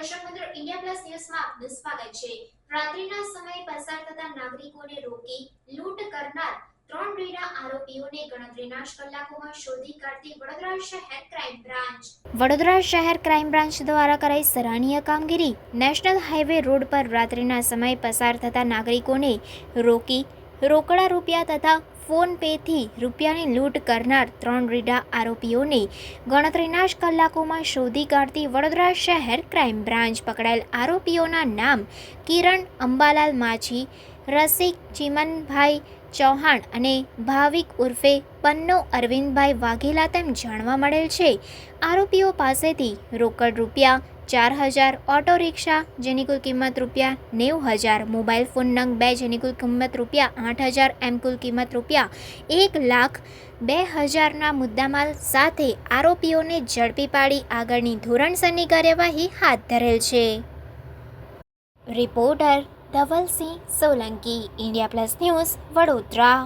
આપનું સ્વાગત છે. રાત્રિના સમયે પસાર થતા નાગરિકોને રોકી લૂંટ કરનાર ત્રણ રેડા આરોપીઓને ગણતરીના કલાકોમાં શોધી કાઢતી વડોદરા શહેર ક્રાઇમ બ્રાન્ચ. વડોદરા શહેર ક્રાઇમ બ્રાન્ચ દ્વારા કરાઈ સરાહનીય કામગીરી નેશનલ હાઈવે રોડ પર રાત્રિના સમયે પસાર થતા નાગરિકોને રોકી રોકડા રૂપિયા તથા ફોન પેથી રૂપિયાની લૂંટ કરનાર ત્રણ રીડા આરોપીઓને ગણતરીના જ કલાકોમાં શોધી કાઢતી વડોદરા શહેર ક્રાઇમ બ્રાન્ચ પકડાયેલ આરોપીઓના નામ કિરણ અંબાલાલ માછી રસિક ચિમનભાઈ ચૌહાણ અને ભાવિક ઉર્ફે પન્નો અરવિંદભાઈ વાઘેલા તેમ જાણવા મળેલ છે. આરોપીઓ પાસેથી રોકડ રૂપિયા ચાર હજાર ઓટો રિક્ષા, જેની કુલ કિંમત રૂપિયા નેવું હજાર, મોબાઈલ ફોન નંગ બે, જેની કુલ કિંમત રૂપિયા આઠ હજાર, એમ કુલ કિંમત રૂપિયા એક લાખ બે હજારના મુદ્દામાલ સાથે આરોપીઓને ઝડપી પાડી આગળની ધોરણસરની કાર્યવાહી હાથ ધરેલ છે. Reporter Dhavalsinh Solanki, India Plus News Vadodara.